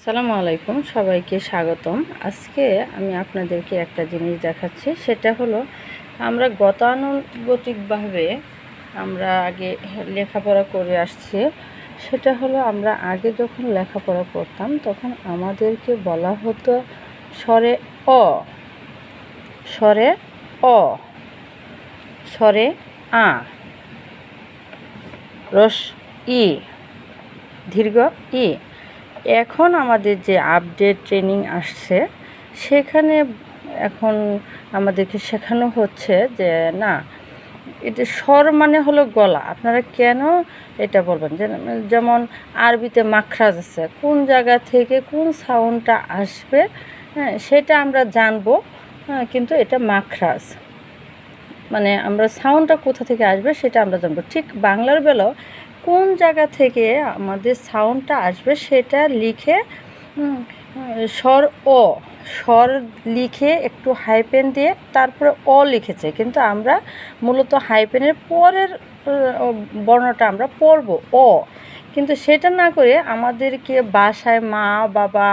সালামু আলাইকুম, সবাইকে স্বাগতম। আজকে আমি আপনাদেরকে একটা জিনিস দেখাচ্ছি, সেটা হলো আমরা গতানুগতিকভাবে আমরা আগে লেখাপড়া করে আসছি। সেটা হলো আমরা আগে যখন লেখাপড়া করতাম, তখন আমাদেরকে বলা হতো স্বরে অ। স্বরে অ। স্বরে আ। রস ই। দীর্ঘ ই। এখন আমাদের যে আপডেট ট্রেনিং আসছে, সেখানে এখন আমাদেরকে শেখানো হচ্ছে যে, না, এটা স্বর মানে হলো গলা। আপনারা কেন এটা বলবেন? যেমন আরবিতে মাখরাজ আছে, কোন জায়গা থেকে কোন সাউন্ডটা আসবে হ্যাঁ সেটা আমরা জানব হ্যাঁ কিন্তু এটা মাখরাজ। মানে আমরা সাউন্ডটা কোথা থেকে আসবে সেটা আমরা জানব। ঠিক বাংলার বেলাও কোন জায়গা থেকে আমাদের সাউন্ডটা আসবে সেটা লিখে স্বর অ, স্বর লিখে একটু হাইপেন দিয়ে তারপরে অ লিখেছে। কিন্তু আমরা মূলত হাইপেনের পরের বর্ণটা আমরা পড়ব, অ। কিন্তু সেটা না করে আমাদেরকে বাসায় মা, বাবা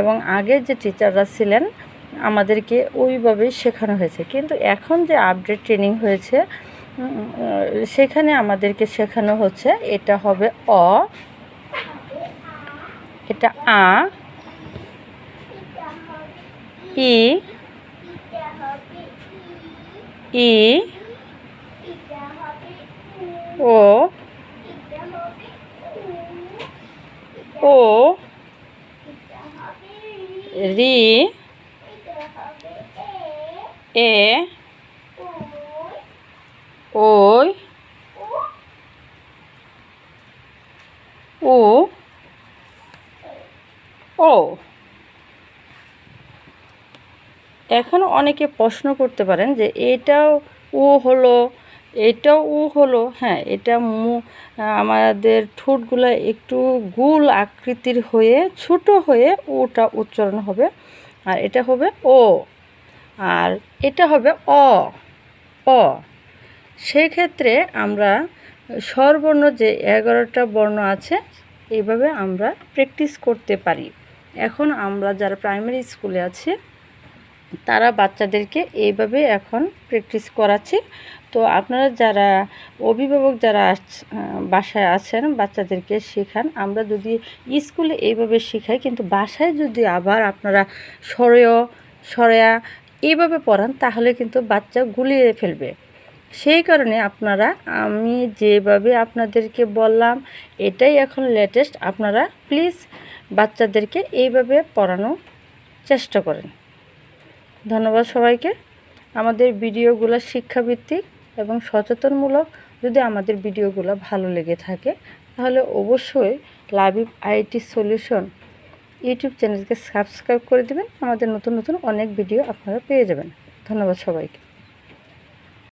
এবং আগের যে টিচাররা ছিলেন, আমাদেরকে ওইভাবেই শেখানো হয়েছে। কিন্তু এখন যে আপডেট ট্রেনিং হয়েছে সেখানে আমাদেরকে শেখানো হচ্ছে, এটা হবে অ, এটা আ, ই ই, ও ও, রি, এ ওই। ও। ও। এখন অনেকে প্রশ্ন করতে পারেন যে এটাও ও হলো এটাও উ হলো হ্যাঁ এটা মু, আমাদের ঠোঁটগুলো একটু গুল আকৃতির হয়ে, ছোট হয়ে ওটা উচ্চারণ হবে। আর এটা হবে ও। আর এটা হবে অ অ। সেই ক্ষেত্রে আমরা স্বরবর্ণ যে এগারোটা বর্ণ আছে এইভাবে আমরা প্র্যাকটিস করতে পারি। এখন আমরা যারা প্রাইমারি স্কুলে আছি, তারা বাচ্চাদেরকে এইভাবে এখন প্র্যাকটিস করাচ্ছি। তো আপনারা যারা অভিভাবক যারা বাসায় আছেন, বাচ্চাদেরকে শেখান। আমরা যদি স্কুলে এইভাবে শেখাই, কিন্তু বাসায় যদি আবার আপনারা সরেয় সরেয়া এইভাবে পড়ান, তাহলে কিন্তু বাচ্চা গুলিয়ে ফেলবে। সেই কারণে আপনারা, আমি যেভাবে আপনাদেরকে বললাম, এটাই এখন লেটেস্ট আপনারা প্লিজ বাচ্চাদেরকে এইভাবে পড়ানোর চেষ্টা করেন। ধন্যবাদ সবাইকে। আমাদের ভিডিওগুলো শিক্ষাভিত্তিক এবং সচেতনমূলক। যদি আমাদের ভিডিওগুলো ভালো লেগে থাকে, তাহলে অবশ্যই লাভিভ আইটি সলিউশন ইউটিউব চ্যানেলকে সাবস্ক্রাইব করে দেবেন। আমাদের নতুন নতুন অনেক ভিডিও আপনারা পেয়ে যাবেন। ধন্যবাদ সবাইকে।